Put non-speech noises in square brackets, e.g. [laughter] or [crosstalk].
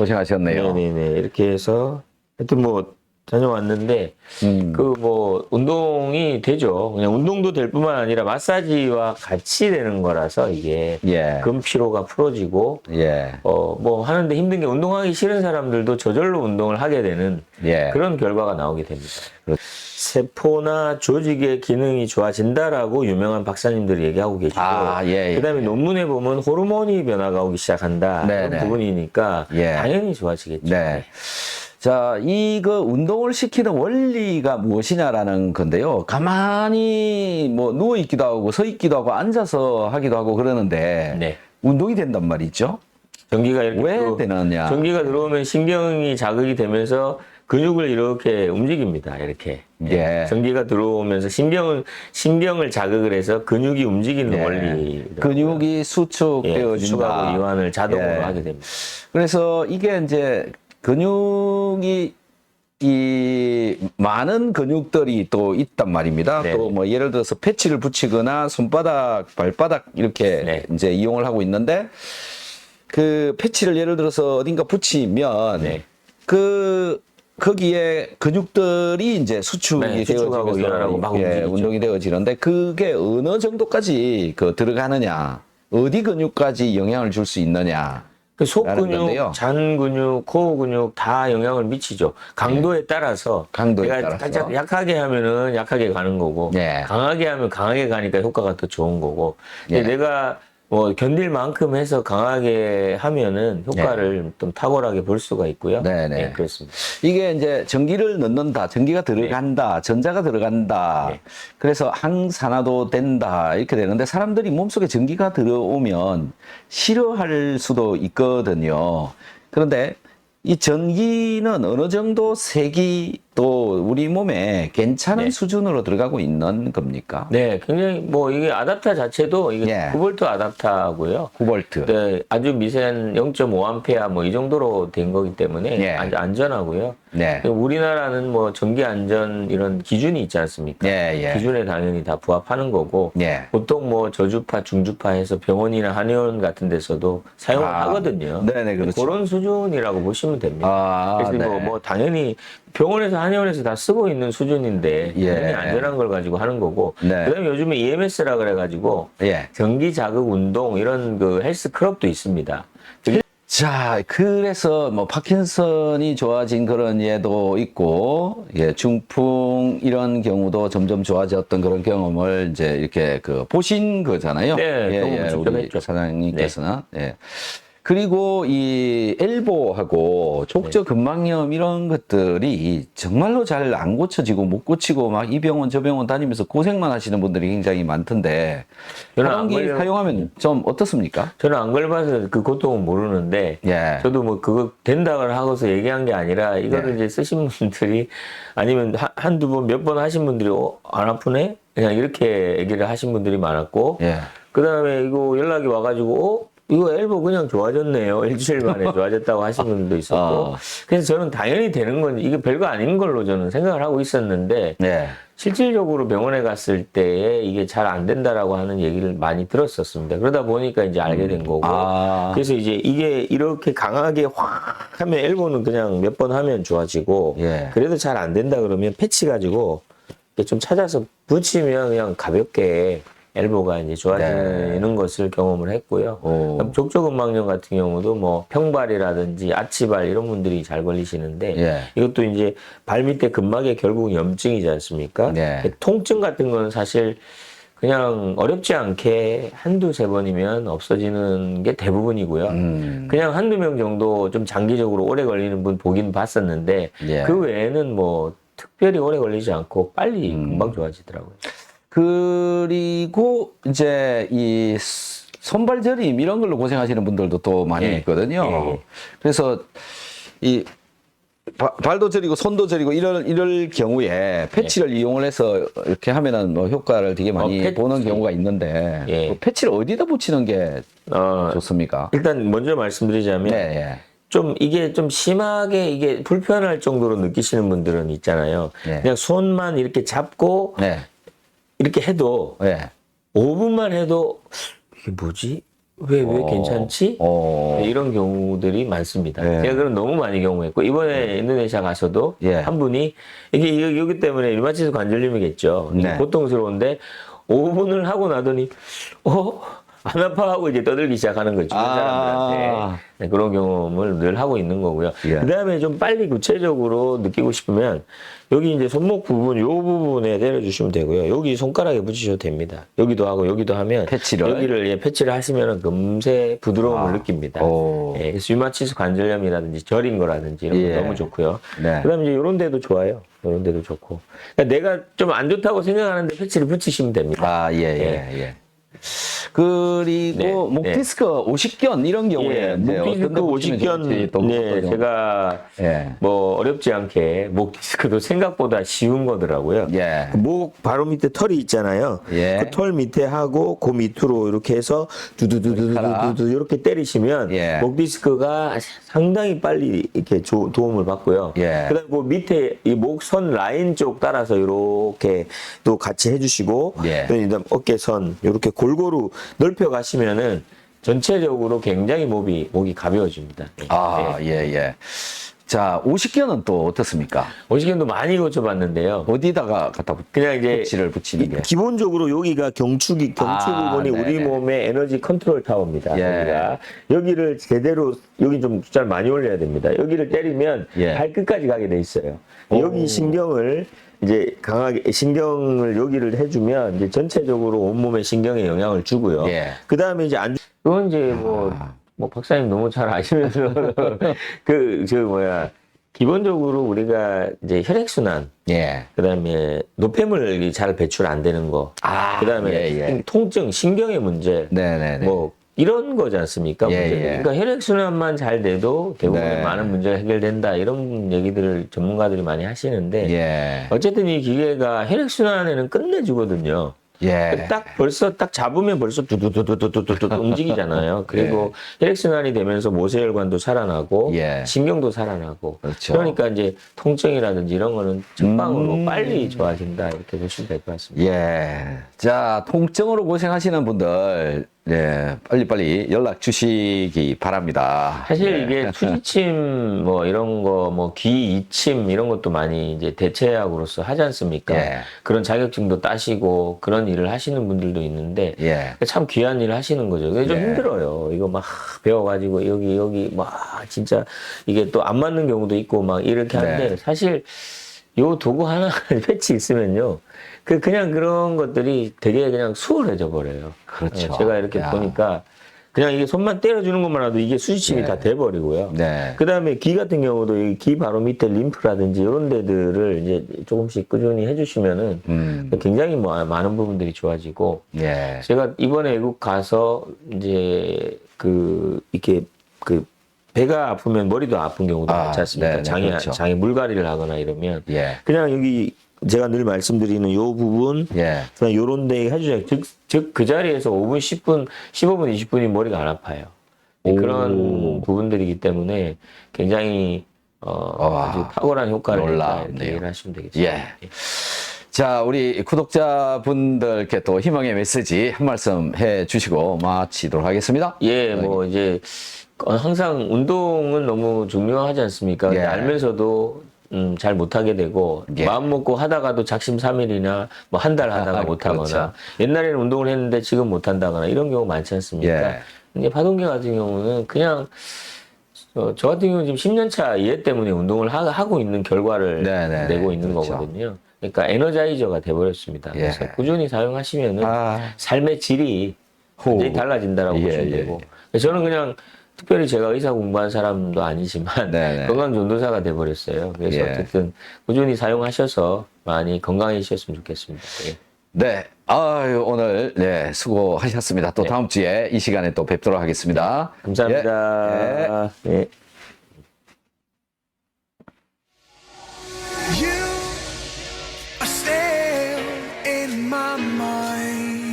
고생하셨네요. 네네네. 이렇게 해서 하여튼 뭐 다녀왔는데 음. 그뭐 운동이 되죠. 그냥 운동도 될 뿐만 아니라 마사지와 같이 되는 거라서 이게 예. 근 피로가 풀어지고 예. 어뭐 하는데 힘든 게 운동하기 싫은 사람들도 저절로 운동을 하게 되는 예. 그런 결과가 나오게 됩니다. 세포나 조직의 기능이 좋아진다라고 유명한 박사님들이 얘기하고 계시고 아, 예, 예. 그다음에 논문에 보면 호르몬이 변화가 오기 시작한다 네, 그런 네. 부분이니까 예. 당연히 좋아지겠죠. 네. 자, 이거 운동을 시키는 원리가 무엇이냐라는 건데요. 가만히 뭐 누워 있기도 하고 서 있기도 하고 앉아서 하기도 하고 그러는데 네. 운동이 된단 말이죠. 전기가 이렇게 왜 들어- 되느냐? 전기가 들어오면 신경이 자극이 되면서 근육을 이렇게 움직입니다. 이렇게. 예. 전기가 들어오면서 신경을 신경을 자극을 해서 근육이 움직이는 예. 원리. 근육이 예, 수축되어진다. 수축하고 이완을 자동으로 예. 하게 됩니다. 그래서 이게 이제 근육이 이 많은 근육들이 또 있단 말입니다. 또 뭐 예를 들어서 패치를 붙이거나 손바닥, 발바닥 이렇게 네. 이제 이용을 하고 있는데 그 패치를 예를 들어서 어딘가 붙이면 네. 그 거기에 근육들이 이제 수축이 네, 되어지면서 예. 운동이 되어지는데 그게 어느 정도까지 그 들어가느냐, 어디 근육까지 영향을 줄 수 있느냐. 그 건데요. 속근육, 잔 근육, 코어 근육 다 영향을 미치죠. 강도에 따라서 네. 강도에 내가 따라서. 살짝 약하게 하면은 약하게 가는 거고 예. 강하게 하면 강하게 가니까 효과가 더 좋은 거고 예. 근데 내가 뭐 견딜 만큼 해서 강하게 하면은 효과를 좀 탁월하게 볼 수가 있고요. 네. 네네. 네, 그렇습니다. 이게 이제 전기를 넣는다, 전기가 들어간다, 전자가 들어간다. 네. 그래서 항산화도 된다 이렇게 되는데 사람들이 몸속에 전기가 들어오면 싫어할 수도 있거든요. 그런데 이 전기는 어느 정도 색이 또 우리 몸에 괜찮은 네. 수준으로 들어가고 있는 겁니까? 네, 굉장히 뭐 이게 아답타 자체도 이게 예. 9볼트 아답타고요. 9볼트. 네, 아주 미세한 0.5암페어 뭐이 정도로 된 거기 때문에 예. 아주 안전하고요. 네. 우리나라는 뭐 전기 안전 이런 기준이 있지 않습니까? 예, 예. 기준에 당연히 다 부합하는 거고 예. 보통 뭐 저주파, 중주파 해서 병원이나 한의원 같은 데서도 사용을 아, 하거든요. 네네, 그렇죠. 그런 수준이라고 보시면 됩니다. 아, 그래서 네. 뭐, 뭐 당연히 병원에서 한의원에서 다 쓰고 있는 수준인데 예. 당연히 안전한 걸 가지고 하는 거고 네. 그다음에 요즘에 EMS라 그래가지고 예. 전기 자극 운동 이런 그 헬스 클럽도 있습니다. 자, 그래서 뭐 파킨슨이 좋아진 그런 예도 있고, 예, 중풍 이런 경우도 점점 좋아졌던 그런 경험을 이제 이렇게 그 보신 거잖아요. 네, 예, 예, 우리. 사장님께서는. 예. 그리고 이 엘보하고 족저 근막염 이런 것들이 정말로 잘 안 고쳐지고 못 고치고 막 이 병원 저 병원 다니면서 고생만 하시는 분들이 굉장히 많던데 저는 안 사동기 걸려- 사용하면 좀 어떻습니까? 저는 안 걸려봐서 그 고통은 모르는데 예. 저도 뭐 그거 된다고 하고서 얘기한 게 아니라 이거를 네. 이제 쓰신 분들이 아니면 한- 한두 번 몇 번 하신 분들이 어, 안 아프네? 그냥 이렇게 얘기를 하신 분들이 많았고 예. 그 다음에 이거 연락이 와가지고 어? 이거 엘보 그냥 좋아졌네요. [laughs] 일주일 만에 [laughs] 좋아졌다고 하신 분도 있었고 어. 그래서 저는 당연히 되는 건지 이게 별거 아닌 걸로 저는 생각을 하고 있었는데 예. 실질적으로 병원에 갔을 때에 이게 잘 안 된다라고 하는 얘기를 많이 들었었습니다. 그러다 보니까 이제 알게 된 거고. 아. 그래서 이제 이게 이렇게 강하게 확 하면 엘보는 그냥 몇 번 하면 좋아지고 예. 그래도 잘 안 된다 그러면 패치 가지고 좀 찾아서 붙이면 그냥 가볍게 엘보가 이제 좋아지는 네. 것을 경험을 했고요. 오. 족저근막염 같은 경우도 뭐 평발이라든지 아치발 이런 분들이 잘 걸리시는데 예. 이것도 이제 발 밑에 근막에 결국 염증이지 않습니까? 네. 통증 같은 건 사실 그냥 어렵지 않게 한두 세 번이면 없어지는 게 대부분이고요. 음. 그냥 한두 명 정도 좀 장기적으로 오래 걸리는 분 보긴 봤었는데 예. 그 외에는 뭐 특별히 오래 걸리지 않고 빨리 음. 금방 좋아지더라고요. 그리고 이제 이 스- 손발 저림 이런 걸로 고생하시는 분들도 또 많이 예. 있거든요. 예, 예. 그래서 이 바- 발도 저리고 손도 저리고 이럴 이럴 경우에 패치를 이용을 해서 이렇게 하면은 뭐 효과를 되게 많이 예. 어, 패치. 보는 경우가 있는데 예. 그 패치를 어디다 붙이는 게 어, 좋습니까? 일단 먼저 말씀드리자면 네, 좀 이게 좀 심하게 이게 불편할 정도로 느끼시는 분들은 있잖아요. 예. 그냥 손만 이렇게 잡고 예. 네. 이렇게 해도 예. 5분만 해도 이게 뭐지? 왜, 왜 어. 괜찮지? 어. 네, 이런 경우들이 많습니다. 예. 제가 그런 너무 많이 경험했고 이번에 인도네시아 가서도 예. 한 분이 이게 여기, 때문에 류마티스 관절염이겠죠. 네. 고통스러운데 5분을 하고 나더니 어? 안 아파하고 이제 떠들기 시작하는 거죠. 주변 아. 사람들한테 네, 그런 경험을 늘 하고 있는 거고요. 예. 그 다음에 좀 빨리 구체적으로 느끼고 싶으면 여기 이제 손목 부분, 요 부분에 때려주시면 되고요. 여기 손가락에 붙이셔도 됩니다. 여기도 하고 여기도 하면 패치를? 여기를 예, 패치를 하시면 금세 부드러움을 아. 느낍니다. 오. 예, 그래서 류마티스 관절염이라든지 저린 거라든지 이런 거 예. 너무 좋고요. 네. 그 다음에 이제 이런 데도 좋아요. 이런 데도 좋고. 그러니까 내가 좀 안 좋다고 생각하는데 패치를 붙이시면 됩니다. 아, 예, 예, 예. 그리고 네, 목 네. 디스크 오십견 이런 경우에 예, 이제 어떤 목디스크 데 붙이면 좋을지 오십견, 또 네, 어떤 제가 예. 뭐 어렵지 않게 목 디스크도 생각보다 쉬운 거더라고요. 예. 그목 바로 밑에 털이 있잖아요. 예. 그 털 밑에 하고 그 밑으로 이렇게 해서 두두두두두두 이렇게 때리시면 예. 목 디스크가 상당히 빨리 이렇게 조- 도움을 받고요. 예. 그다음 그 밑에 이 목선 라인 쪽 따라서 이렇게 또 같이 해주시고 예. 그다음 어깨선 이렇게 골고루 넓혀 가시면은 전체적으로 굉장히 목이 목이 가벼워집니다. 네. 아, 예, 예. 자, 오십견은 또 어떻습니까? 오시견도 많이 고쳐봤는데요. 어디다가 갖다 붙- 그냥 이제 터치를 붙이는 게? 기본적으로 여기가 경축 아, 부분이 우리 네네. 몸의 에너지 컨트롤 타워입니다. 예. 여기가 여기를 제대로 여기 좀 숫자를 많이 올려야 됩니다. 여기를 때리면 예. 발끝까지 가게 돼 있어요. 오. 여기 신경을 이제 강하게 신경을 여기를 해주면 이제 전체적으로 온 몸에 신경에 영향을 주고요. 예. 그 다음에 이제 안 그건 이제 뭐, 아. 뭐 박사님 너무 잘 아시면서 [laughs] 그 저 뭐야 기본적으로 우리가 이제 혈액순환 예. 그 다음에 노폐물이 잘 배출 안 되는 거. 아, 그 다음에 예, 예. 통증, 신경의 문제. 네네네. 뭐 이런 거지 않습니까? 예, 문제는. 예. 그러니까 혈액 순환만 잘 돼도 대부분 네. 많은 문제가 해결된다. 이런 얘기들을 전문가들이 많이 하시는데 예. 어쨌든 이 기계가 혈액 순환에는 끝내주거든요. 예. 딱 벌써 딱 잡으면 벌써 두두두두두두두 움직이잖아요. [laughs] 그리고 혈액순환이 되면서 모세혈관도 살아나고 예. 신경도 살아나고 그렇죠. 러니까 이제 통증이라든지 이런 거는 첫방으로 음. 빨리 좋아진다 이렇게 보시면 될 것 같습니다. 예. 자, 통증으로 고생하시는 분들, 예, 빨리빨리 연락 주시기 바랍니다. 사실 예. 이게 [laughs] 투지침 뭐 이런 거 뭐 귀 이침 이런 것도 많이 이제 대체약으로서 하지 않습니까? 예. 그런 자격증도 따시고 그런 일을 하시는 분들도 있는데 예. 참 귀한 일을 하시는 거죠. 그게 좀 네. 힘들어요. 이거 막 배워가지고 여기 여기 막 진짜 이게 또 안 맞는 경우도 있고 막 이렇게 하는데 네. 사실 요 도구 하나 [laughs] 패치 있으면요. 그 그냥 그런 것들이 되게 그냥 수월해져 버려요. 그렇죠. 어, 제가 이렇게 야. 보니까 그냥 이게 손만 때려주는 것만 해도 이게 수지침이 네. 다 돼버리고요. 네. 그 다음에 귀 같은 경우도 이귀 바로 밑에 림프라든지 이런 데들을 이제 조금씩 꾸준히 해주시면은 음. 굉장히 뭐 많은 부분들이 좋아지고 예. 제가 이번에 외국 가서 이제 그 이렇게 그 배가 아프면 머리도 아픈 경우도 아, 많지 않습니까? 네, 네, 장에 그렇죠. 장에 물갈이를 하거나 이러면 예. 그냥 여기 제가 늘 말씀드리는 요 부분 예. 그냥 요런 데 해주세요. 즉 즉 그 자리에서 5분, 10분, 15분, 20분이 머리가 안 아파요. 오. 그런 부분들이기 때문에 굉장히 어, 와, 아주 탁월한 효과를 놀랍네요. 하시면 되겠습니다. 예. 자, 우리 구독자분들께 또 희망의 메시지 한 말씀 해 주시고 마치도록 하겠습니다. 예, 뭐 이제 어, 항상 운동은 너무 중요하지 않습니까? 예. 알면서도 음, 잘 못하게 되고 예. 마음 먹고 하다가도 작심삼일이나 뭐 한 달 하다가 아, 못하거나 그렇죠. 옛날에는 운동을 했는데 지금 못한다거나 이런 경우 많지 않습니까? 예. 근데 파동계 같은 경우는 그냥 어, 저 같은 경우는 지금 10년 차 이해 때문에 운동을 하, 고 있는 결과를 네, 네, 내고 네. 있는 그렇죠. 거거든요. 그러니까 에너자이저가 돼버렸습니다. 예. 그래서 꾸준히 사용하시면은 아. 삶의 질이 호. 완전히 달라진다라고 예, 보시면 예, 되고 저는 그냥 특별히 제가 의사 공부한 사람도 아니지만 네네. 건강 전도사가 돼버렸어요. 그래서 예. 어쨌든 꾸준히 사용하셔서 많이 건강해지셨으면 좋겠습니다. 예. 네. 아유, 오늘, 네, 수고하셨습니다. 또 다음 주에 이 시간에 또 뵙도록 하겠습니다. 감사합니다. 예. 예. 예.